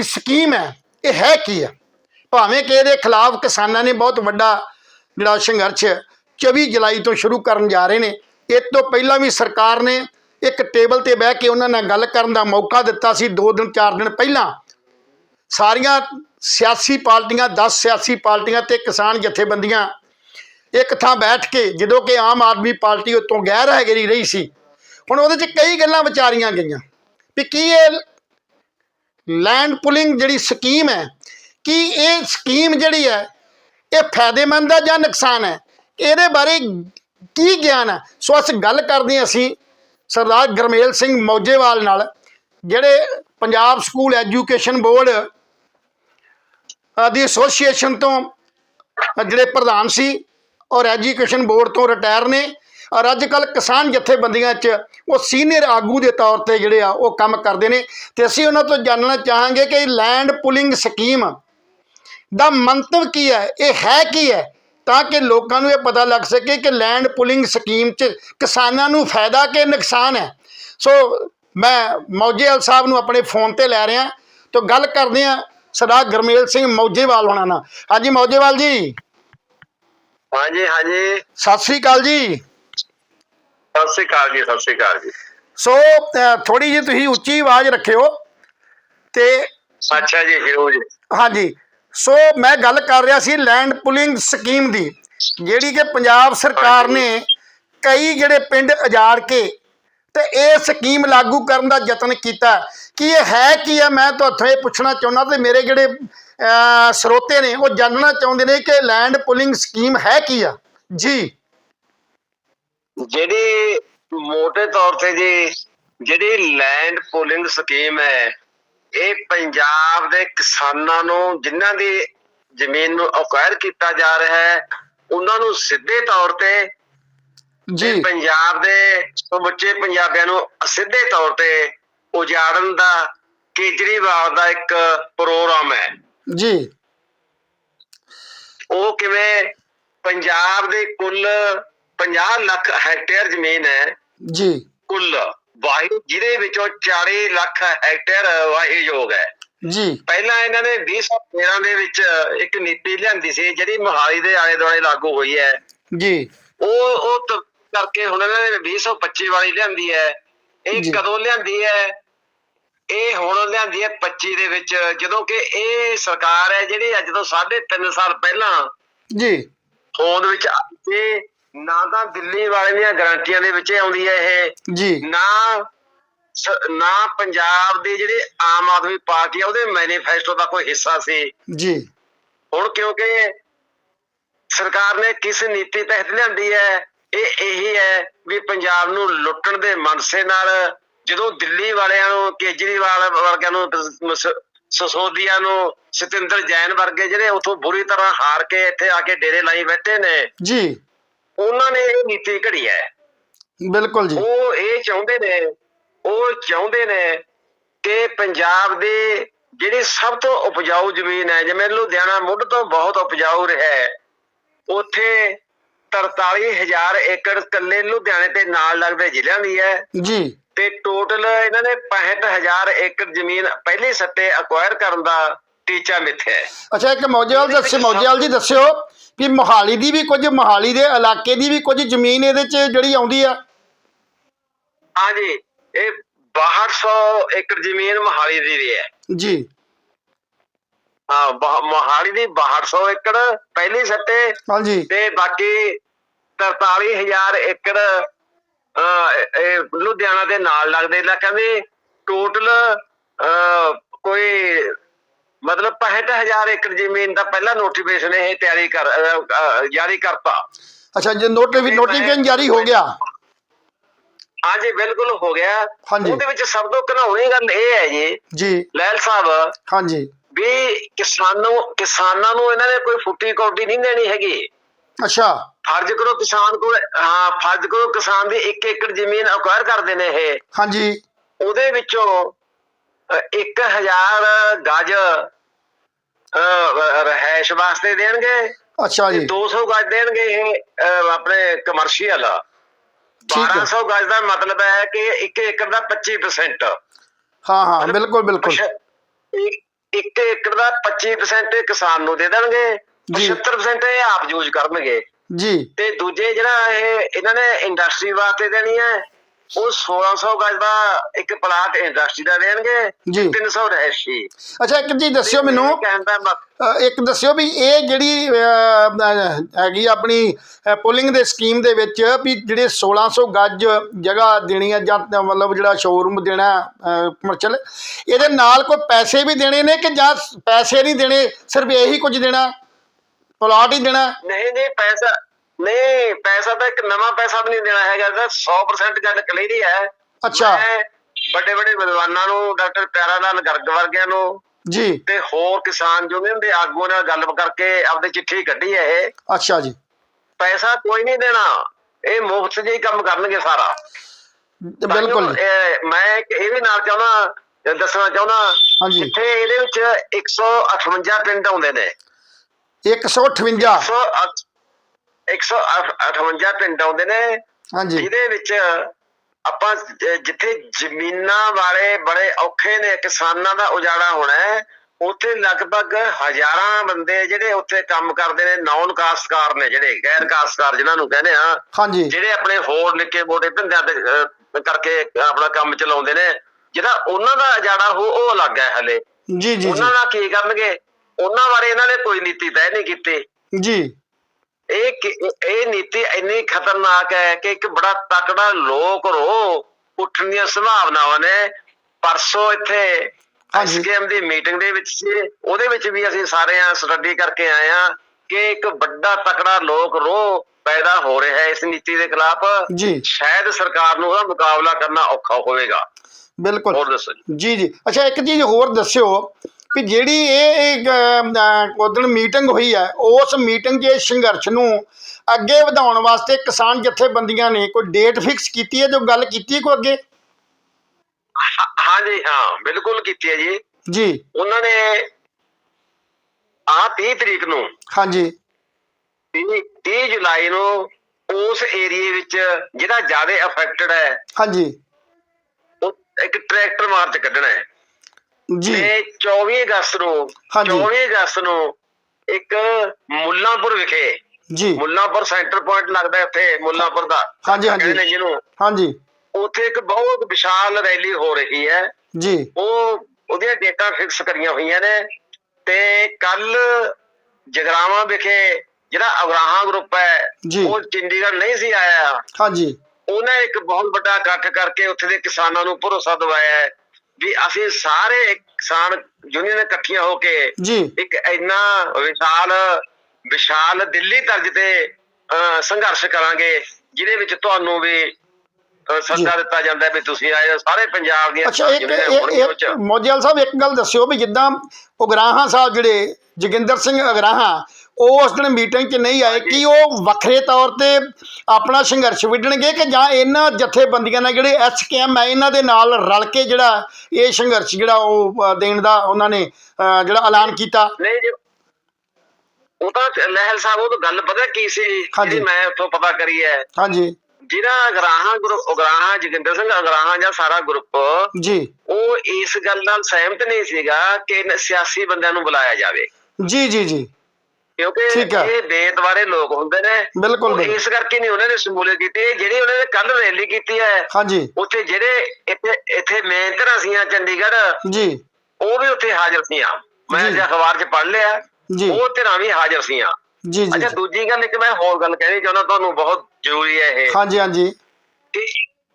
ਜਿਹੜੀ ਸਕੀਮ ਹੈ, ਇਹ ਹੈ ਕੀ ਹੈ? ਭਾਵੇਂ ਕਿ ਇਹਦੇ ਖਿਲਾਫ ਕਿਸਾਨਾਂ ਨੇ ਬਹੁਤ ਵੱਡਾ ਜਿਹੜਾ ਸੰਘਰਸ਼ 24 ਜੁਲਾਈ ਤੋਂ ਸ਼ੁਰੂ ਕਰਨ ਜਾ ਰਹੇ ਨੇ। ਇਸ ਤੋਂ ਪਹਿਲਾਂ ਵੀ ਸਰਕਾਰ ਨੇ ਇੱਕ ਟੇਬਲ ਤੇ ਬਹਿ ਕੇ ਉਹਨਾਂ ਨਾਲ ਗੱਲ ਕਰਨ ਦਾ ਮੌਕਾ ਦਿੱਤਾ ਸੀ 2 ਦਿਨ 4 ਦਿਨ ਪਹਿਲਾਂ। ਸਾਰੀਆਂ ਸਿਆਸੀ ਪਾਰਟੀਆਂ 10 ਸਿਆਸੀ ਪਾਰਟੀਆਂ ਤੇ ਕਿਸਾਨ ਜਥੇਬੰਦੀਆਂ ਇੱਕ ਥਾਂ ਬੈਠ ਕੇ, ਜਦੋਂ ਕਿ ਆਮ ਆਦਮੀ ਪਾਰਟੀ ਉਤੋਂ ਗੈਰ ਹੈਗਰੀ ਰਹੀ ਸੀ, ਹੁਣ ਉਹਦੇ 'ਚ ਕਈ ਗੱਲਾਂ ਵਿਚਾਰੀਆਂ ਗਈਆਂ ਵੀ ਕੀ ਇਹ ਲੈਂਡ ਪੁਲਿੰਗ ਜਿਹੜੀ ਸਕੀਮ ਹੈ, ਕਿ ਇਹ ਸਕੀਮ ਜਿਹੜੀ ਹੈ, ਇਹ ਫਾਇਦੇਮੰਦ ਹੈ ਜਾਂ ਨੁਕਸਾਨ ਹੈ? ਇਹਦੇ ਬਾਰੇ ਕੀ ਗਿਆਨ ਹੈ? ਸੋ ਅਸੀਂ ਗੱਲ ਕਰਦੇ ਹਾਂ ਅਸੀਂ ਸਰਦਾਰ ਗਰਮੇਲ ਸਿੰਘ ਮੌਜੇਵਾਲ ਨਾਲ, ਜਿਹੜੇ ਪੰਜਾਬ ਸਕੂਲ ਐਜੂਕੇਸ਼ਨ ਬੋਰਡ ਦੀ ਐਸੋਸੀਏਸ਼ਨ ਤੋਂ, ਜਿਹੜੇ ਪ੍ਰਧਾਨ ਸੀ ਔਰ ਐਜੂਕੇਸ਼ਨ ਬੋਰਡ ਤੋਂ ਰਿਟਾਇਰ ਨੇ। ਔਰ ਅੱਜ ਕੱਲ ਕਿਸਾਨ ਜਥੇਬੰਦੀਆਂ 'ਚ ਉਹ ਸੀਨੀਅਰ ਆਗੂ ਦੇ ਤੌਰ ਤੇ ਜਿਹੜੇ ਆ ਉਹ ਕੰਮ ਕਰਦੇ ਨੇ। ਤੇ ਅਸੀਂ ਉਹਨਾਂ ਤੋਂ ਜਾਣਨਾ ਚਾਹਾਂਗੇ ਕਿ ਲੈਂਡ ਪੁਲਿੰਗ ਸਕੀਮ ਦਾ ਮੰਤਵ ਕੀ ਹੈ ਇਹ ਹੈ ਕੀ ਹੈ? ਤਾਂ ਕਿ ਲੋਕਾਂ ਨੂੰ ਇਹ ਪਤਾ ਲੱਗ ਸਕੇ ਕਿ ਲੈਂਡ ਪੁਲਿੰਗ ਸਕੀਮ 'ਚ ਕਿਸਾਨਾਂ ਨੂੰ ਫਾਇਦਾ ਕਿ ਨੁਕਸਾਨ ਹੈ। ਸੋ ਮੈਂ ਮੌਜੇਵਾਲ ਸਾਹਿਬ ਨੂੰ ਆਪਣੇ ਫੋਨ ਤੇ ਲੈ ਰਿਹਾ। ਤਾਂ ਗੱਲ ਕਰਦੇ ਹਾਂ ਸਰਦਾਰ ਗਰਮੇਲ ਸਿੰਘ ਮੌਜੇਵਾਲ ਹੋਣਾ ਨਾਲ। ਹਾਂਜੀ ਮੌਜੇਵਾਲ ਜੀ। ਹਾਂਜੀ ਹਾਂਜੀ। ਸਤਿ ਸ੍ਰੀ ਅਕਾਲ ਜੀ। ਸਤਿ ਸ੍ਰੀ ਅਕਾਲ ਜੀ ਸਤਿ ਸ੍ਰੀ ਅਕਾਲ ਜੀ। ਸੋ ਥੋੜੀ ਜਿਹੀ ਤੁਸੀਂ ਉੱਚੀ ਆਵਾਜ਼ ਰੱਖਿਓ ਤੇ ਅੱਛਾ ਜੀ ਜਰੂਰ ਜੀ। ਹਾਂਜੀ। ਸੋ ਮੈਂ ਗੱਲ ਕਰ ਰਿਹਾ ਸੀ ਲੈਂਡ ਪੁਲਿੰਗ ਸਕੀਮ ਦੀ ਜਿਹੜੀ ਕਿ ਪੰਜਾਬ ਸਰਕਾਰ ਨੇ ਕਈ ਜਿਹੜੇ ਪਿੰਡ ਉਜਾੜ ਕੇ ਤੇ ਇਹ ਸਕੀਮ ਲਾਗੂ ਕਰਨ ਦਾ ਯਤਨ ਕੀਤਾ। ਕਿ ਇਹ ਹੈ ਕੀ ਹੈ? ਮੈਂ ਤੁਹਾਥੋਂ ਇਹ ਪੁੱਛਣਾ ਚਾਹੁੰਦਾ ਤੇ ਮੇਰੇ ਜਿਹੜੇ ਸਰੋਤੇ ਨੇ ਉਹ ਜਾਣਨਾ ਚਾਹੁੰਦੇ ਨੇ ਕਿ ਲੈਂਡ ਪੁਲਿੰਗ ਸਕੀਮ ਹੈ ਕੀ ਆ? ਜੀ। ਜਿਹੜੀ ਮੋٹے ਤੌਰ ਤੇ ਜੀ ਜਿਹੜੀ ਲੈਂਡ ਪੂਲਿੰਗ ਸਕੀਮ ਹੈ ਇਹ ਪੰਜਾਬ ਦੇ ਕਿਸਾਨਾਂ ਨੂੰ ਜਿਨ੍ਹਾਂ ਦੀ ਜ਼ਮੀਨ ਨੂੰ ਅਕਵਾਇਰ ਕੀਤਾ ਜਾ ਰਿਹਾ ਹੈ ਉਹਨਾਂ ਨੂੰ ਸਿੱਧੇ ਤੌਰ ਤੇ ਜੀ। ਪੰਜਾਬ ਦੇ ਸਮੁੱਚੇ ਪੰਜਾਬੀਆਂ ਨੂੰ ਸਿੱਧੇ ਤੌਰ ਤੇ ਉਜਾੜਨ ਦਾ ਕੇਜਰੀਵਾਲ ਦਾ ਇੱਕ ਪ੍ਰੋਗਰਾਮ ਹੈ। ਜੀ। ਉਹ ਕਿਵੇਂ ਪੰਜਾਬ ਦੇ ਕੁੱਲ 50 ਲੱਖ ਹੈਕਟੇਅਰ ਜ਼ਮੀਨ ਹੈ। ਜੀ। ਕੁੱਲ ਵਾਹੀ ਜਿਹਦੇ ਵਿੱਚੋਂ 40 ਲੱਖ ਹੈਕਟੇਅਰ ਵਾਹੀਯੋਗ ਹੈ। ਜੀ। ਪਹਿਲਾਂ ਇਹਨਾਂ ਨੇ 2013 ਦੇ ਵਿੱਚ ਇੱਕ ਨੀਤੀ ਲਿਆਂਦੀ ਸੀ ਜਿਹੜੀ ਮੋਹਾਲੀ ਦੇ ਆਲੇ ਦੁਆਲੇ ਲਾਗੂ ਹੋਈ ਹੈ। ਜੀ। ਉਹ ਉਹ ਕਰਕੇ ਹੁਣ ਇਹਨਾਂ ਨੇ 2025 ਵਾਲੀ ਲਿਆਂਦੀ ਹੈ। ਇਹ। ਕਦੋਂ ਲਿਆਂਦੀ ਹੈ? ਇਹ ਹੁਣ ਲਿਆਂਦੀ ਹੈ 25 ਦੇ ਵਿੱਚ ਜਦੋਂ ਕਿ ਇਹ ਸਰਕਾਰ ਹੈ ਜਿਹੜੀ ਅੱਜ ਤੋਂ 3.5 ਸਾਲ ਪਹਿਲਾਂ ਜੀ। ਹੋਂਦ ਵਿੱਚ ਆਈ ਸੀ ਨਾ ਤਾਂ ਦਿੱਲੀ ਵਾਲੇ ਦੀਆਂ ਗਾਰੰਟੀਆਂ ਦੇ ਵਿੱਚ ਆਉਂਦੀ ਹੈ ਇਹ। ਜੀ। ਨਾ ਨਾ ਪੰਜਾਬ ਦੀ ਜਿਹੜੀ ਆਮ ਆਦਮੀ ਪਾਰਟੀ ਆ ਉਹਦੇ ਮੈਨੀਫੈਸਟੋ ਦਾ ਕੋਈ ਹਿੱਸਾ ਸੀ। ਜੀ। ਹੁਣ ਕਿਉਂਕਿ ਸਰਕਾਰ ਨੇ ਕਿਸ ਨੀਤੀ ਤਹਿਤ ਲਿਆਂਦੀ ਹੈ ਇਹ ਇਹੀ ਹੈ ਵੀ ਪੰਜਾਬ ਨੂੰ ਲੁੱਟਣ ਦੇ ਮਨਸੇ ਨਾਲ ਜਦੋਂ ਦਿੱਲੀ ਵਾਲਿਆਂ ਨੂੰ ਕੇਜਰੀਵਾਲ ਵਰਗਿਆਂ ਨੂੰ ਸਸੋਦੀਆ ਨੂੰ ਸਤਿੰਦਰ ਜੈਨ ਵਰਗੇ ਜਿਹੜੇ ਉਥੋਂ ਬੁਰੀ ਤਰ੍ਹਾਂ ਹਾਰ ਕੇ ਇੱਥੇ ਆ ਕੇ ਡੇਰੇ ਲਾਈ ਬੈਠੇ ਨੇ ਜੀ। ਉਹਨਾਂ ਨੇ ਇਹ ਨੀਤੀ ਘੜੀ ਹੈ। ਬਿਲਕੁਲ ਜੀ। ਉਹ ਇਹ ਚਾਹੁੰਦੇ ਨੇ ਉਹ ਚਾਹੁੰਦੇ ਨੇ ਕਿ ਪੰਜਾਬ ਦੀ ਜਿਹੜੀ ਸਭ ਤੋਂ ਉਪਜਾਊ ਜ਼ਮੀਨ ਹੈ ਜਿਵੇਂ ਲੁਧਿਆਣਾ ਮੁੱਢ ਤੋਂ ਬਹੁਤ ਉਪਜਾਊ ਰਿਹਾ ਹੈ ਉੱਥੇ 43000 ਏਕੜ ਕੱਲੇ ਲੁਧਿਆਣੇ ਤੇ ਨਾਲ ਲੱਗਦੇ ਜ਼ਿਲ੍ਹਿਆਂ ਦੀ ਹੈ। ਜੀ। ਤੇ ਟੋਟਲ ਇਹਨਾਂ ਨੇ 65000 ਏਕੜ ਜ਼ਮੀਨ ਪਹਿਲੇ ਸੱਟੇ ਅਕਵਾਇਰ ਕਰਨ ਦਾ ਟੀਚਾ ਮਿੱਥਿਆ ਹੈ ਅੱਛਾ ਇੱਕ ਮੌਜੇਵਾਲ ਸਭ- ਮੌਜੇਵਾਲ ਜੀ ਦੱਸਿਓ ਕਿ ਮੋਹਾਲੀ ਦੀ ਵੀ ਕੁਝ ਮੋਹਾਲੀ ਦੇ ਇਲਾਕੇ ਦੀ ਵੀ ਕੁਝ ਜ਼ਮੀਨ ਇਹਦੇ 'ਚ ਜਿਹੜੀ ਆਉਂਦੀ ਆ? ਹਾਂਜੀ ਇਹ 6200 ਏਕੜ ਜ਼ਮੀਨ ਮੋਹਾਲੀ ਦੀ ਵੀ ਹੈ। ਜੀ। ਹਾਂ ਮੋਹਾਲੀ ਦੀ 6200 ਏਕੜ ਪਹਿਲੇ ਸੱਟੇ ਹਾਂਜੀ। ਤੇ ਬਾਕੀ 43000 ਏਕੜ ਅਹ, ਇਹ ਲੁਧਿਆਣਾ ਦੇ ਨਾਲ ਲੱਗਦੇ। ਇਲਾਕਿਆਂ ਦੇ ਟੋਟਲ ਕੋਈ ਮਤਲਬ 65000 ਏਕੜ ਜ਼ਮੀਨ ਦਾ ਪਹਿਲਾ ਨੋਟੀਫਿਕੇਸ਼ਨ ਇਹ ਤਿਆਰੀ ਕਰ ਜਾਰੀ ਕਰਤਾ। ਅੱਛਾ ਜੇ ਨੋਟੀਫਿ ਨੋਟੀਫਿਕੇਸ਼ਨ ਜਾਰੀ ਹੋ ਗਿਆ। ਹਾਂਜੀ ਬਿਲਕੁਲ ਹੋ ਗਿਆ। ਉਹਦੇ ਵਿੱਚ ਸਭ ਤੋਂ ਘਨਾਉਣੀ ਗੱਲ ਇਹ ਹੈ ਜੀ ਜੀ। ਲੈਲ ਸਾਹਿਬ ਹਾਂਜੀ। ਵੀ ਕਿਸਾਨਾਂ ਕਿਸਾਨਾਂ ਨੂੰ ਇਹਨਾਂ ਨੇ ਕੋਈ ਫੁੱਟੀ ਕੌਡੀ ਨਹੀਂ ਦੇਣੀ ਹੈਗੀ। ਅੱਛਾ। ਫਰਜ਼ ਕਰੋ ਕਿਸਾਨ ਕੋਲ ਹਾਂ ਫਰਜ਼ ਕਰੋ ਕਿਸਾਨ ਦੀ 1 ਏਕੜ ਜ਼ਮੀਨ ਅਕਵਾਇਰ ਕਰਦੇ ਨੇ ਇਹ। ਹਾਂਜੀ। ਉਹਦੇ ਵਿੱਚੋਂ 1000 ਗਜ ਰਹਿائش ਵਾਸਤੇ ਦੇਣਗੇ। ਅੱਛਾ ਜੀ। 200 ਗਜ ਦੇਣਗੇ ਇਹ ਆਪਣੇ ਕਮਰਸ਼ੀਅਲ 1200 ਗਜ ਦਾ ਮਤਲਬ ਹੈ ਕਿ 1 ਏਕੜ ਦਾ 25% ਹਾਂ ਹਾਂ ਬਿਲਕੁਲ ਬਿਲਕੁਲ। 1 ਏਕੜ ਦਾ 25% ਕਿਸਾਨ ਨੂੰ ਦੇ ਦੇਣਗੇ। 75% ਇਹ ਆਪ ਯੂਜ਼ ਕਰਨਗੇ। ਤੇ ਦੂਜੇ ਜਿਹੜਾ ਇਹ ਇਹਨਾਂ ਨੇ ਇੰਡਸਟਰੀ ਵਾਸਤੇ ਦੇਣੀ ਹੈ ਉਹ 1600 ਗਜ ਦਾ ਇੱਕ ਪਲਾਟ ਇੰਡਸਟਰੀ ਦਾ ਦੇਣਗੇ ਜੀ। 300 ਰਹਿਸ਼ੀ। ਅੱਛਾ ਇੱਕ ਚੀਜ਼ ਦੱਸਿਓ ਮੈਨੂੰ। ਇੱਕ ਦੱਸਿਓ ਵੀ ਇਹ ਜਿਹੜੀ ਹੈਗੀ ਆਪਣੀ ਪੁਲਿੰਗ ਦੇ ਸਕੀਮ ਦੇ ਵਿੱਚ ਵੀ ਜਿਹੜੇ 1600 ਗੱਜ ਜਗ੍ਹਾ ਦੇਣੀ ਹੈ ਜਾਂ ਮਤਲਬ ਜਿਹੜਾ ਸ਼ੋਰੂਮ ਦੇਣਾ ਕਮਰਸ਼ੀਅਲ ਇਹਦੇ ਨਾਲ ਕੋਈ ਪੈਸੇ ਵੀ ਦੇਣੇ ਨੇ ਕਿ ਜਾਂ ਪੈਸੇ ਨਹੀਂ ਦੇਣੇ ਸਿਰਫ ਇਹੀ ਕੁਝ ਦੇਣਾ? ਪਲਾਟ ਹੀ ਦੇਣਾ? ਨਹੀਂ ਨਹੀਂ ਪੈਸਾ ਨਹੀਂ ਪੈਸਾ ਤਾਂ ਇੱਕ ਨਵਾਂ ਪੈਸਾ ਵੀ ਨਹੀਂ ਦੇਣਾ ਹੈਗਾ ਤਾਂ 100% ਗੱਲ ਕਲੀਅਰ ਹੀ ਹੈ। ਅੱਛਾ। ਵੱਡੇ ਵੱਡੇ ਵਿਦਵਾਨਾਂ ਨੂੰ ਡਾਕਟਰ ਪਿਆਰਾ ਲਾਲ ਗਰਗ ਵਰਗਿਆਂ ਨੂੰ ਜੀ। ਤੇ ਹੋਰ ਕਿਸਾਨ ਯੂਨੀਅਨ ਦੇ ਆਗੂਆਂ ਨਾਲ ਗੱਲ ਕਰਕੇ ਆਪਣੀ ਚਿੱਠੀ ਕੱਢੀ ਹੈ ਇਹ। ਅੱਛਾ ਜੀ। ਪੈਸਾ ਕੋਈ ਨਹੀਂ ਦੇਣਾ। ਇਹ ਮੁਫਤ ਜਿਹੀ ਕੰਮ ਕਰਨਗੇ ਸਾਰਾ। ਬਿਲਕੁਲ ਮੈਂ ਇਹ ਵੀ ਨਾਲ ਚਾਹੁੰਦਾ ਦੱਸਣਾ ਚਾਹੁੰਦਾ ਹਾਂਜੀ। ਇੱਥੇ ਇਹਦੇ ਵਿੱਚ 158 ਪਿੰਡ ਆਉਂਦੇ ਨੇ। 158 100 158 ਪਿੰਡ ਆਉਂਦੇ ਨੇ। ਹਾਂਜੀ। ਜਿਹਦੇ ਵਿੱਚ ਆਪਾਂ ਜਿੱਥੇ ਜ਼ਮੀਨਾਂ ਵਾਲੇ ਬੜੇ ਔਖੇ ਨੇ ਕਿਸਾਨਾਂ ਦਾ ਉਜਾੜਾ ਹੋਣਾ ਹੈ ਉੱਥੇ ਲਗਭਗ ਹਜ਼ਾਰਾਂ ਬੰਦੇ ਜਿਹੜੇ ਉੱਥੇ ਕੰਮ ਕਰਦੇ ਨੇ ਨੌਨ ਕਾਸਤਕਾਰ ਨੇ ਜਿਹੜੇ ਗੈਰ ਕਾਸਤਕਾਰ ਜਿਨ੍ਹਾਂ ਨੂੰ ਕਹਿੰਦੇ ਆ। ਹਾਂਜੀ। ਜਿਹੜੇ ਆਪਣੇ ਹੋਰ ਨਿੱਕੇ ਮੋਟੇ ਧੰਦਿਆਂ ਅਹ, ਕਰਕੇ ਆਪਣਾ ਕੰਮ ਚਲਾਉਂਦੇ ਨੇ। ਜਿਹੜਾ ਉਹਨਾਂ ਦਾ ਉਜਾੜਾ ਹੋ ਉਹ ਅਲੱਗ ਹੈ ਹਲੇ। ਜੀ ਜੀ। ਉਹਨਾਂ ਦਾ ਕੀ ਕਰਨਗੇ? ਉਹਨਾਂ ਬਾਰੇ ਇਹਨਾਂ ਨੇ ਕੋਈ ਨੀਤੀ ਤੈਅ ਨਹੀਂ ਕੀਤੀ। ਜੀ। ਇਹ ਇਹ ਨੀਤੀ ਇੰਨੀ ਖਤਰਨਾਕ ਹੈ ਕਿ ਇੱਕ ਬੜਾ ਤਕੜਾ ਲੋਕ ਰੋ ਉੱਠਣ ਦੀਆਂ ਸੰਭਾਵਨਾਵਾਂ ਨੇ। ਪਰਸੋਂ ਇੱਥੇ। ਐਸਕੇਐਮ ਦੀ ਮੀਟਿੰਗ ਦੇ ਵਿੱਚ ਸੀ। ਉਹਦੇ ਵਿੱਚ ਵੀ ਅਸੀਂ ਸਾਰੇ ਆ ਸਟੱਡੀ ਕਰਕੇ ਆਏ ਆ ਕਿ ਇੱਕ ਵੱਡਾ ਤਕੜਾ ਲੋਕ ਰੋ ਪੈਦਾ ਹੋ ਰਿਹਾ ਹੈ ਇਸ ਨੀਤੀ ਦੇ ਖਿਲਾਫ। ਜੀ। ਸ਼ਾਇਦ ਸਰਕਾਰ ਨੂੰ ਉਹਦਾ ਮੁਕਾਬਲਾ ਕਰਨਾ ਔਖਾ ਹੋਵੇਗਾ। ਬਿਲਕੁਲ। ਹੋਰ ਦੱਸੋ ਜੀ ਜੀ। ਅੱਛਾ ਇੱਕ ਚੀਜ਼ ਹੋਰ ਦੱਸਿਓ। ਕਿ ਜਿਹੜੀ ਇਹ ਉਦੋਂ ਮੀਟਿੰਗ ਹੋਈ ਹੈ ਉਸ ਮੀਟਿੰਗ 'ਚ ਸੰਘਰਸ਼ ਨੂੰ ਅੱਗੇ ਵਧਾਉਣ ਵਾਸਤੇ ਕਿਸਾਨ ਜਥੇਬੰਦੀਆਂ ਨੇ ਕੋਈ ਡੇਟ ਫਿਕਸ ਕੀਤੀ ਹੈ ਜੋ ਗੱਲ ਕੀਤੀ ਕੋਈ ਅੱਗੇ? ਹਾਂ- ਹਾਂਜੀ ਹਾਂ ਬਿਲਕੁਲ ਕੀਤੀ ਹੈ ਜੀ। ਜੀ। ਉਹਨਾਂ ਨੇ ਆ 30 ਤਰੀਕ ਨੂੰ ਹਾਂਜੀ। 30 30 ਜੁਲਾਈ ਨੂੰ ਉਸ ਏਰੀਏ ਵਿੱਚ ਜਿਹੜਾ ਜ਼ਿਆਦਾ ਅਫੈਕਟਡ ਹੈ ਹਾਂਜੀ। ਇੱਕ ਟਰੈਕਟਰ ਮਾਰਚ ਕੱਢਣਾ ਹੈ। ਜੀ। ਤੇ 24 ਅਗਸਤ ਨੂੰ ਹਾਂਜੀ। 24 ਅਗਸਤ ਨੂੰ ਇੱਕ ਮੁੱਲਾਂਪੁਰ ਵਿਖੇ ਜੀ। ਮੁੱਲਾਂਪੁਰ ਸੈਂਟਰ ਪੁਆਇੰਟ ਲੱਗਦਾ ਉੱਥੇ ਮੁੱਲਾਂਪੁਰ ਦਾ। ਹਾਂਜੀ, ਹਾਂਜੀ। ਕਹਿੰਦੇ ਨੇ ਜਿਹਨੂੰ ਹਾਂਜੀ। ਉੱਥੇ ਇੱਕ ਬਹੁਤ ਵਿਸ਼ਾਲ ਰੈਲੀ ਹੋ ਰਹੀ ਹੈ। ਜੀ। ਉਹ ਉਹਦੀਆਂ ਡੇਟਾਂ ਫਿਕਸ ਕਰੀਆਂ ਹੋਈਆਂ ਨੇ। ਤੇ ਕੱਲ ਜਗਰਾਵਾਂ ਵਿਖੇ ਜਿਹੜਾ ਅਗਰਾਹਾਂ ਗਰੁੱਪ ਹੈ। ਉਹ ਚੰਡੀਗੜ੍ਹ ਨਹੀਂ ਸੀ ਆਇਆ। ਹਾਂਜੀ। ਉਹਨੇ ਇੱਕ ਬਹੁਤ ਵੱਡਾ ਇਕੱਠ ਕਰਕੇ ਉੱਥੇ ਦੇ ਕਿਸਾਨਾਂ ਨੂੰ ਭਰੋਸਾ ਦਿਵਾਇਆ ਹੈ। ਵੀ ਅਸੀਂ ਸਾਰੇ ਕਿਸਾਨ ਯੂਨੀਅਨ ਇਕੱਠੀਆਂ ਹੋ ਕੇ ਇੱਕ ਇੰਨਾ ਵਿਸ਼ਾਲ ਵਿਸ਼ਾਲ ਦਿੱਲੀ ਤਰਜ ਤੇ ਸੰਘਰਸ਼ ਕਰਾਂਗੇ ਜਿਹਦੇ ਵਿੱਚ ਤੁਹਾਨੂੰ ਵੀ ਸੱਦਾ। ਦਿੱਤਾ ਜਾਂਦਾ ਵੀ ਤੁਸੀਂ ਆਏ। ਸਾਰੇ ਪੰਜਾਬ ਦੀਆਂ ਅੱਛਾ ਇੱਕ ਮੋਜਲ ਸਾਹਿਬ ਇੱਕ ਗੱਲ ਦੱਸਿਓ ਵੀ ਜਿੱਦਾਂ ਉਗਰਾਹਾਂ ਸਾਹਿਬ ਜਿਹੜੇ ਜੋਗਿੰਦਰ ਸਿੰਘ ਅਗਰਾਹਾਂ ਉਹ ਉਸ ਦਿਨ ਮੀਟਿੰਗ 'ਚ ਨਹੀਂ ਆਏ ਕੀ ਉਹ ਵੱਖਰੇ ਤੌਰ ਤੇ ਆਪਣਾ ਸੰਘਰਸ਼ ਵਿੱਢਣਗੇ ਕਿ ਜਾਂ ਇਹਨਾਂ ਜਥੇਬੰਦੀਆਂ ਨਾਲ ਜਿਹੜੇ ਐਸਕੇਐਮ ਹੈ ਇਹਨਾਂ ਦੇ ਨਾਲ ਰਲ ਕੇ ਜਿਹੜਾ ਇਹ ਸੰਘਰਸ਼ ਜਿਹੜਾ ਉਹ ਦੇਣ ਦਾ ਉਹਨਾਂ ਨੇ ਜਿਹੜਾ ਐਲਾਨ ਕੀਤਾ ਨਹੀਂ ਜੀ ਉਹ ਤਾਂ ਲਹਿਲ ਸਾਹਿਬ ਉਹ ਤਾਂ ਗੱਲ ਪਤਾ ਕੀ ਸੀ। ਜਿਹੜੀ ਮੈਂ ਉੱਥੋਂ ਪਤਾ ਕਰੀ ਹੈ ਹਾਂਜੀ ਜਿਹੜਾ ਅਗਰਾਹਾਂ ਗਰੁੱਪ ਅਗਰਾਹਾਂ ਜੋਗਿੰਦਰ ਸਿੰਘ ਅਗਰਾਹਾਂ ਜਾਂ ਸਾਰਾ ਗਰੁੱਪ ਜੀ। ਉਹ ਇਸ ਗੱਲ ਨਾਲ ਸਹਿਮਤ ਨਹੀਂ ਸੀਗਾ ਕਿ ਸਿਆਸੀ ਬੰਦਿਆਂ ਨੂੰ ਬੁਲਾਇਆ ਜਾਵੇ। ਜੀ ਜੀ ਜੀ। ਕਿਉਂਕਿ। ਇਹ ਵਾਲੇ ਲੋਕ ਹੁੰਦੇ ਨੇ। ਬਿਲਕੁਲ। ਇਸ ਕਰਕੇ ਨਹੀਂ ਉਹਨਾਂ ਨੇ ਸਮੂਲੇ ਕੀਤੀ। ਜਿਹੜੀ ਉਹਨਾਂ ਨੇ ਕੱਲ ਰੈਲੀ ਕੀਤੀ ਹੈ ਹਾਂਜੀ। ਉੱਥੇ ਜਿਹੜੇ ਇੱਥੇ ਇੱਥੇ ਮੇਨ ਤਰ੍ਹਾਂ ਸੀਆਂ ਚੰਡੀਗੜ੍ਹ ਜੀ। ਉਹ ਵੀ ਉੱਥੇ ਹਾਜ਼ਰ ਸੀਆਂ। ਮੈਂ ਜੀ। ਅਖਬਾਰ 'ਚ ਪੜ੍ਹ ਲਿਆ। ਜੀ। ਉਹ ਧਿਰਾਂ ਵੀ ਹਾਜ਼ਰ ਸੀਆਂ। ਜੀ ਜੀ ਅੱਛਾ ਦੂਜੀ ਗੱਲ ਇੱਕ ਮੈਂ ਹੋਰ ਗੱਲ ਕਹਿਣੀ ਚਾਹੁੰਦਾ ਤੁਹਾਨੂੰ ਬਹੁਤ ਜ਼ਰੂਰੀ ਹੈ ਇਹ। ਹਾਂਜੀ ਹਾਂਜੀ।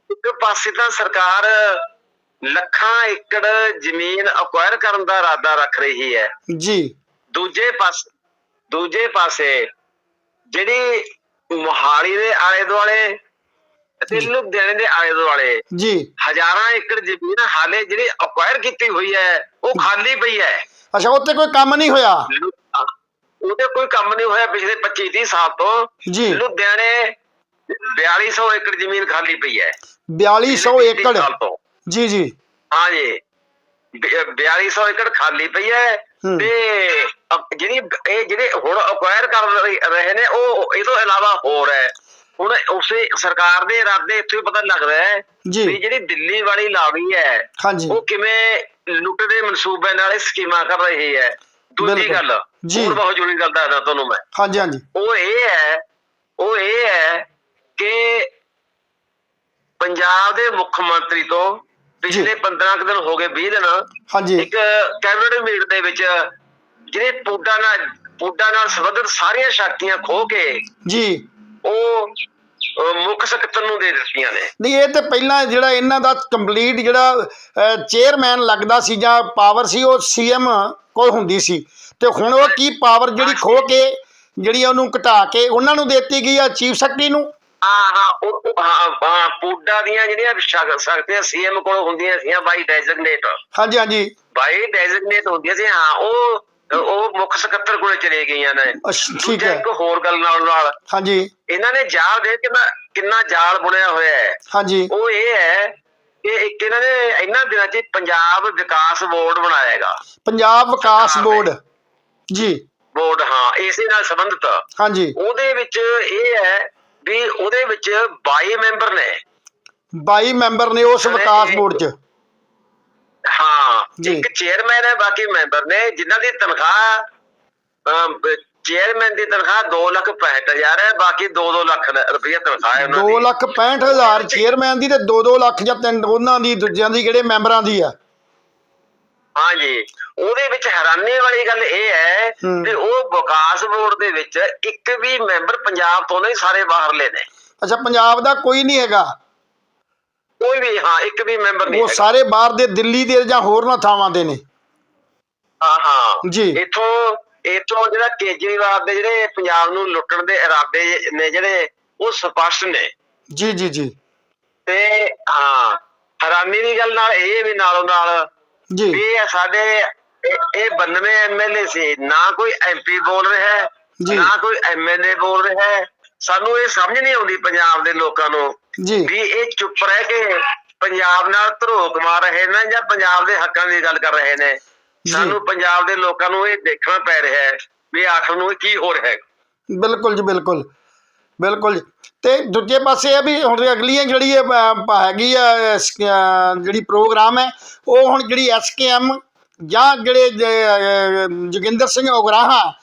ਇੱਕ ਪਾਸੇ ਤਾਂ ਸਰਕਾਰ ਲੱਖਾਂ ਏਕੜ ਜ਼ਮੀਨ ਅਕਵਾਇਰ ਕਰਨ ਦਾ ਇਰਾਦਾ ਰੱਖ ਰਹੀ ਹੈ। ਜੀ। ਦੂਜੇ ਪਾਸੇ ਦੂਜੇ ਪਾਸੇ ਜਿਹੜੀ ਮੁਹਾਲੀ ਦੇ ਆਲੇ ਦੁਆਲੇ ਤੇ ਲੁਧਿਆਣੇ ਦੇ ਆਲੇ ਦੁਆਲੇ ਜੀ। ਹਜ਼ਾਰਾਂ ਏਕੜ ਜ਼ਮੀਨ ਹਾਲੇ ਜਿਹੜੀ ਅਕਵਾਇਰ ਕੀਤੀ ਹੋਈ ਹੈ ਉਹ ਖਾਲੀ ਪਈ ਹੈ। ਅੱਛਾ ਉੱਤੇ ਕੋਈ ਕੰਮ ਨਹੀਂ ਹੋਇਆ? ਉਹਦੇ ਕੋਈ ਕੰਮ ਨਹੀਂ ਹੋਇਆ ਪਿਛਲੇ 25 30 ਸਾਲ ਤੋਂ। ਜੀ। ਲੁਧਿਆਣੇ 4200 ਏਕੜ ਜ਼ਮੀਨ ਖਾਲੀ ਪਈ ਹੈ। 4200 ਪਿਛਲੇ 30 ਏਕੜ ਜੀ ਜੀ। ਹਾਂ ਜੀ। ਬ- 4200 ਏਕੜ ਖਾਲੀ ਪਈ ਹੈ। ਤੇ ਜਿਹੜੀ ਇਹ ਜਿਹੜੇ ਹੁਣ ਅਕਵਾਇਰ ਕਰ ਰਹੇ- ਨੇ ਉਹ ਇਹ ਤੋਂ ਇਲਾਵਾ ਹੋਰ ਹੈ। ਹੁਣ ਉਸੇ ਸਰਕਾਰ ਦੇ ਇਰਾਦੇ ਇੱਥੇ ਪਤਾ ਲੱਗਦਾ ਹੈ ਵੀ ਜਿਹੜੀ ਦਿੱਲੀ ਵਾਲੀ ਲਾਵੀ ਹੈ ਉਹ ਕਿਵੇਂ ਲੁੱਟ ਦੇ ਮਨਸੂਬੇ ਨਾਲ ਇਹ ਸਕੀਮਾਂ ਕਰ ਰਹੀ ਹੈ। ਦੂਜੀ। ਗੱਲ। ਹੋਰ ਬਹੁਤ ਜ਼ਰੂਰੀ ਗੱਲ ਦੱਸਦਾ ਤੁਹਾਨੂੰ ਮੈਂ। ਹਾਂਜੀ ਹਾਂਜੀ। ਉਹ ਇਹ ਹੈ ਉਹ ਇਹ ਹੈ ਕਿ ਪੰਜਾਬ ਦੇ ਮੁੱਖ ਮੰਤਰੀ ਤੋਂ ਪਿਛਲੇ 15 ਕੁ ਦਿਨ ਹੋ ਗਏ 20 ਦਿਨ। ਹਾਂਜੀ। ਇੱਕ ਕੈਬਨਿਟ ਮੀਟ ਦੇ ਵਿੱਚ ਜਿਹੜੇ ਪੂਡਾ ਨਾਲ ਪੂਡਾ ਨਾਲ ਸੰਬੰਧਿਤ ਸਾਰੀਆਂ ਸ਼ਕਤੀਆਂ ਖੋ ਕੇ ਜੀ। ਉਹ ਮੁੱਖ ਸਕੱਤਰ ਨੂੰ ਦੇ ਦਿੱਤੀਆਂ ਨੇ। ਨਹੀਂ ਇਹ ਤੇ ਪਹਿਲਾਂ ਜਿਹੜਾ ਇਹਨਾਂ ਦਾ ਕੰਪਲੀਟ ਜਿਹੜਾ ਚੇਅਰਮੈਨ ਲੱਗਦਾ ਸੀ ਜਾਂ ਪਾਵਰ ਸੀ ਉਹ ਸੀਐਮ ਕੋਲ ਹੁੰਦੀ ਸੀ। ਤੇ ਹੁਣ ਉਹ ਕੀ ਪਾਵਰ ਜਿਹੜੀ ਖੋ ਕੇ ਜਿਹੜੀ ਉਹਨੂੰ ਘਟਾ ਕੇ ਉਹਨਾਂ ਨੂੰ ਦਿੱਤੀ ਗਈ ਆ ਚੀਫ ਸੈਕਟਰੀ ਨੂੰ? ਹਾਂ ਹਾਂ ਉਹ ਹਾਂ ਪੂਡਾ ਦੀਆਂ ਜਿਹੜੀਆਂ ਸ਼ਕ- ਸ਼ਕਤੀਆਂ ਸੀਐਮ ਕੋਲ ਹੁੰਦੀਆਂ ਸੀ ਬਾਈ ਡੈਜ਼ਿਗਨੇਟ ਹਾਂਜੀ ਹਾਂਜੀ। ਬਾਈ ਡੈਜ਼ਿਗਨੇਟ ਹੁੰਦੀਆਂ ਸੀ ਹਾਂ ਉਹ ਉਹ ਮੁੱਖ ਸਕੱਤਰ ਕੋਲੇ ਚਲੇ ਗਈਆਂ ਨੇ। ਠੀਕ ਹੈ। ਇੱਕ ਹੋਰ ਗੱਲ ਨਾਲ ਨਾਲ। ਹਾਂਜੀ। ਇਹਨਾਂ ਨੇ ਜਾਲ ਦੇ ਕਿੰਨਾ ਕਿੰਨਾ ਜਾਲ ਬੁਣਿਆ ਹੋਇਆ ਹੈ। ਹਾਂਜੀ। ਉਹ ਇਹ ਹੈ ਕਿ ਇੱਕ ਇਹਨਾਂ ਨੇ ਇਹਨਾਂ ਦਿਨਾਂ 'ਚ ਪੰਜਾਬ ਵਿਕਾਸ ਬੋਰਡ ਬਣਾਇਆ ਹੈਗਾ। ਪੰਜਾਬ ਵਿਕਾਸ। ਬੋਰਡ। ਜੀ। ਬੋਰਡ ਹਾਂ ਇਸੇ ਨਾਲ ਸੰਬੰਧਿਤ। ਹਾਂਜੀ। ਉਹਦੇ ਵਿੱਚ ਇਹ ਹੈ ਵੀ ਉਹਦੇ ਵਿੱਚ 22 ਮੈਂਬਰ ਨੇ। 22 ਮੈਂਬਰ ਨੇ ਉਸ ਵਿਕਾਸ ਬੋਰਡ 'ਚ। ਹਾਂ। ਇੱਕ ਚੇਅਰਮੈਨ ਹੈ ਬਾਕੀ ਮੈਂਬਰ ਨੇ ਜਿਨ੍ਹਾਂ ਦੀ ਤਨਖਾਹ ਚੇਅਰਮੈਨ ਦੀ ਤਨਖਾਹ 2 ਲੱਖ 65000 ਹੈ ਬਾਕੀ 2-2 ਲੱਖ ਰੁਪਏ ਤਨਖਾਹ ਹੈ ਉਹਨਾਂ 2 ਦੀ। 65000 ਚੇਅਰਮੈਨ ਦੀ ਤੇ 2-2 ਲੱਖ ਜਾਂ ਤਿੰਨ ਉਹਨਾਂ ਦੀ ਦੂਜਿਆਂ ਦੀ ਜਿਹੜੇ ਮੈਂਬਰਾਂ ਦੀ ਆ। ਹਾਂਜੀ। ਉਹਦੇ ਵਿੱਚ ਹੈਰਾਨੀ ਵਾਲੀ ਗੱਲ ਇਹ ਹੈ। ਕਿ ਉਹ ਵਿਕਾਸ ਬੋਰਡ ਦੇ ਵਿੱਚ ਇੱਕ ਵੀ ਮੈਂਬਰ ਪੰਜਾਬ ਤੋਂ ਨਹੀਂ ਸਾਰੇ ਬਾਹਰਲੇ ਨੇ। ਅੱਛਾ ਪੰਜਾਬ ਦਾ ਕੋਈ ਨਹੀਂ ਹੈਗਾ। ਕੋਈ ਵੀ ਹਾਂ ਇੱਕ ਵੀ ਮੈਂਬਰ ਨਹੀਂ ਉਹ। ਸਾਰੇ ਬਾਹਰ ਦੇ ਦਿੱਲੀ ਦੇ ਜਾਂ ਹੋਰਨਾਂ ਥਾਵਾਂ ਦੇ ਨੇ। ਹਾਂ ਹਾਂ। ਜੀ। ਇਥੋਂ ਇਥੋਂ ਜਿਹੜਾ ਕੇਜਰੀਵਾਲ ਦੇ ਜਿਹੜੇ ਪੰਜਾਬ ਨੂੰ ਲੁੱਟਣ ਦੇ ਇਰਾਦੇ ਨੇ ਜਿਹੜੇ ਉਹ ਸਪਸ਼ਟ ਨੇ। ਜੀ ਜੀ ਜੀ। ਤੇ ਹਾਂ ਹੈਰਾਨੀ ਦੀ ਗੱਲ ਨਾਲ ਇਹ ਵੀ ਨਾਲੋਂ ਨਾਲ ਜੀ ਇਹ ਸਾਡੇ ਇਹ- ਇਹ 92 ਐਮਐਲਏ ਸੀ ਨਾ ਕੋਈ ਐਮਪੀ ਬੋਲ ਰਿਹਾ ਹੈ ਜੀ। ਨਾ ਕੋਈ ਐਮਐਲਏ ਬੋਲ ਰਿਹਾ ਹੈ ਸਾਨੂੰ ਇਹ ਸਮਝ ਨਹੀਂ ਆਉਂਦੀ ਪੰਜਾਬ ਦੇ ਲੋਕਾਂ ਨੂੰ ਜੀ ਵੀ ਇਹ ਚੁੱਪ ਰਹਿ ਕੇ ਪੰਜਾਬ ਨਾਲ ਧਰੋਕ ਮਾਰ ਰਹੇ ਨੇ ਜਾਂ ਪੰਜਾਬ ਦੇ ਹੱਕਾਂ ਦੀ ਗੱਲ ਕਰ ਰਹੇ ਨੇ ਜੀ। ਸਾਨੂੰ ਪੰਜਾਬ ਦੇ ਲੋਕਾਂ ਨੂੰ ਇਹ ਦੇਖਣਾ ਪੈ ਰਿਹਾ ਹੈ ਵੀ ਆਖਰ ਨੂੰ ਇਹ ਕੀ ਹੋ ਰਿਹਾ ਹੈ ਬਿਲਕੁਲ ਜੀ ਬਿਲਕੁਲ ਬਿਲਕੁਲ ਜੀ। ਤੇ ਦੂਜੇ ਪਾਸੇ ਇਹ ਵੀ ਹੁਣ ਅਗਲੀਆਂ ਜਿਹੜੀ ਇਹ ਹੈਗੀ ਆ ਜਿਹੜੀ ਪ੍ਰੋਗਰਾਮ ਹੈ ਉਹ ਹੁਣ ਜਿਹੜੀ ਐਸਕੇਐਮ ਜਾਂ ਜਿਹੜੇ ਜ- ਜੋਗਿੰਦਰ ਸਿੰਘ ਉਗਰਾਹਾਂ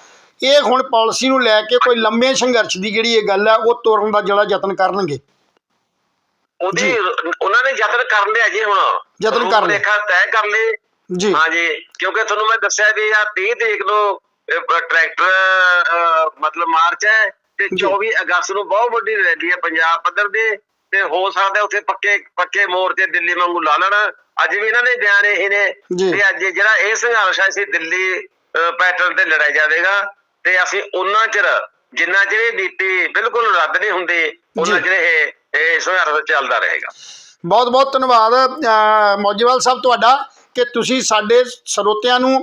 ਇਹ ਹੁਣ ਪਾਲਿਸੀ ਨੂੰ ਲੈ ਕੇ ਕੋਈ ਲੰਮੇ ਸੰਘਰਸ਼ ਦੀ ਜਿਹੜੀ ਇਹ ਗੱਲ ਹੈ ਉਹ ਤੋੜਨ ਦਾ ਜਿਹੜਾ ਯਤਨ ਕਰਨਗੇ। ਉਹਦੀ ਜੀ। ਉਹਨਾਂ ਨੇ ਯਤਨ ਕਰ ਲਿਆ ਜੀ ਹੁਣ। ਯਤਨ ਕਰ ਲਿਆ। ਰੂਪਰੇਖਾ ਤੈਅ ਕਰ ਲਈ। ਜੀ। ਹਾਂਜੀ ਕਿਉਂਕਿ ਤੁਹਾਨੂੰ ਮੈਂ ਦੱਸਿਆ ਵੀ ਆ 30 ਤਰੀਕ ਨੂੰ ਟਰੈਕਟਰ ਮਤਲਬ ਮਾਰਚ ਹੈ। ਤੇ ਜੀ। 24 ਅਗਸਤ ਨੂੰ ਬਹੁਤ ਵੱਡੀ ਰੈਲੀ ਹੈ ਪੰਜਾਬ ਪੱਧਰ ਦੇ ਤੇ ਹੋ ਸਕਦਾ ਉੱਥੇ ਪੱਕੇ ਪੱਕੇ ਮੋਰਚੇ ਦਿੱਲੀ ਵਾਂਗੂ ਲਾ ਲੈਣ ਅੱਜ ਵੀ ਇਹਨਾਂ ਨੇ ਬਿਆਨ ਇਹ ਨੇ। ਵੀ ਅੱਜ ਜਿਹੜਾ ਇਹ ਸੰਘਰਸ਼ ਹੈ ਅਸੀਂ ਦਿੱਲੀ ਪੈਟਰਨ ਤੇ ਲੜਿਆ ਜਾਵੇਗਾ ਤੇ ਅਸੀਂ ਉਹਨਾਂ ਚਿਰ ਜਿੰਨਾ ਚਿਰ ਇਹ ਨੀਤੀ ਬਿਲਕੁਲ ਰੱਦ ਨਹੀਂ ਹੁੰਦੀ ਉਹਨਾਂ। ਚਿਰ ਇਹ ਇਹ ਸੰਘਰਸ਼ ਚੱਲਦਾ ਰਹੇਗਾ ਬਹੁਤ ਬਹੁਤ ਧੰਨਵਾਦ ਮੌਜੇਵਾਲ ਸਾਹਿਬ ਤੁਹਾਡਾ ਕਿ ਤੁਸੀਂ ਸਾਡੇ ਸਰੋਤਿਆਂ ਨੂੰ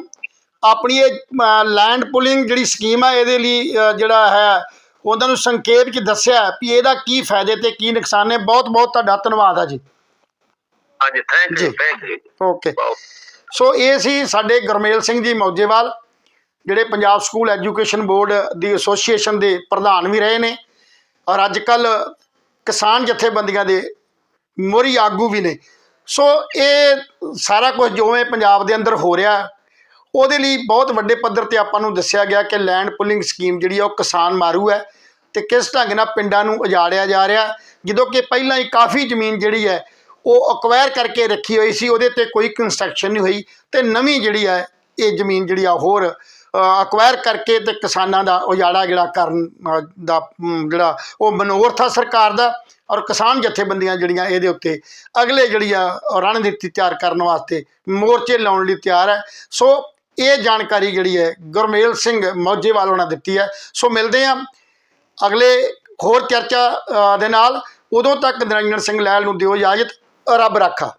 ਆਪਣੀ ਇਹ ਲੈਂਡ ਪੁਲਿੰਗ ਜਿਹੜੀ ਸਕੀਮ ਹੈ ਇਹਦੇ ਲਈ ਜਿਹੜਾ ਹੈ ਉਹਨਾਂ ਨੂੰ ਸੰਖੇਪ ਚ ਦੱਸਿਆ ਵੀ ਇਹਦਾ ਕੀ ਫਾਇਦੇ ਤੇ ਕੀ ਨੁਕਸਾਨ ਨੇ। ਬਹੁਤ ਬਹੁਤ ਤੁਹਾਡਾ ਧੰਨਵਾਦ ਆ ਜੀ। ਹਾਂਜੀ thank. You thank you okay so ਇਹ ਸੀ ਸਾਡੇ ਗੁਰਮੇਲ ਸਿੰਘ ਜੀ ਮੌਜੇਵਾਲ ਜਿਹੜੇ ਪੰਜਾਬ ਸਕੂਲ ਐਜੂਕੇਸ਼ਨ ਬੋਰਡ ਦੀ ਐਸੋਸੀਏਸ਼ਨ ਦੇ ਪ੍ਰਧਾਨ ਵੀ ਰਹੇ ਨੇ। ਔਰ ਅੱਜ ਕੱਲ ਕਿਸਾਨ ਜਥੇਬੰਦੀਆਂ ਦੇ ਮੋਹਰੀ ਆਗੂ ਵੀ ਨੇ। ਸੋ ਇਹ ਸਾਰਾ ਕੁਝ ਜਿਵੇਂ ਪੰਜਾਬ ਦੇ ਅੰਦਰ ਹੋ ਰਿਹਾ ਉਹਦੇ ਲਈ ਬਹੁਤ ਵੱਡੇ ਪੱਧਰ ਤੇ ਆਪਾਂ ਨੂੰ ਦੱਸਿਆ ਗਿਆ ਕਿ ਲੈਂਡ ਪੁਲਿੰਗ ਸਕੀਮ ਜਿਹੜੀ ਆ ਉਹ ਕਿਸਾਨ ਮਾਰੂ ਹੈ ਤੇ ਕਿਸ ਢੰਗ ਨਾਲ ਪਿੰਡਾਂ ਨੂੰ ਉਜਾੜਿਆ ਜਾ ਰਿਹਾ ਜਦੋਂ ਕਿ ਪਹਿਲਾਂ ਹੀ ਕਾਫੀ ਜ਼ਮੀਨ ਜਿਹੜੀ ਹੈ ਉਹ ਅਕਵਾਇਰ ਕਰਕੇ ਰੱਖੀ ਹੋਈ ਸੀ, ਉਹਦੇ ਤੇ ਕੋਈ ਕੰਸਟਰਕਸ਼ਨ ਨਹੀਂ ਹੋਈ ਤੇ ਨਵੀਂ ਜਿਹੜੀ ਹੈ ਇਹ ਜ਼ਮੀਨ ਜਿਹੜੀ ਆ ਹੋਰ ਅਕਵਾਇਰ ਕਰਕੇ ਤੇ ਕਿਸਾਨਾਂ ਦਾ ਉਜਾੜਾ ਜਿਹੜਾ ਕਰਨ ਦਾ ਜਿਹੜਾ ਉਹ ਮਨੋਰਥ ਆ ਸਰਕਾਰ ਦਾ ਔਰ ਕਿਸਾਨ ਜਥੇਬੰਦੀਆਂ ਜਿਹੜੀਆਂ ਇਹਦੇ ਉੱਤੇ ਅਗਲੇ ਜਿਹੜੀ ਆ ਰਣਨੀਤੀ ਤਿਆਰ ਕਰਨ ਵਾਸਤੇ ਮੋਰਚੇ ਲਾਉਣ ਲਈ ਤਿਆਰ ਹੈ। ਸੋ ਇਹ ਜਾਣਕਾਰੀ ਜਿਹੜੀ ਹੈ, ਗੁਰਮੇਲ ਸਿੰਘ ਮੌਜੇਵਾਲ ਉਹਨਾਂ ਦਿੱਤੀ ਹੈ। ਸੋ ਮਿਲਦੇ ਹਾਂ ਅਗਲੇ ਹੋਰ ਚਰਚਾ ਦੇ ਨਾਲ। ਉਦੋਂ ਤੱਕ ਨਿਰੰਜਨ ਸਿੰਘ ਲੈਲ ਨੂੰ ਦਿਓ ਇਜਾਜ਼ਤ। ਰੱਬ ਰਾਖਾ।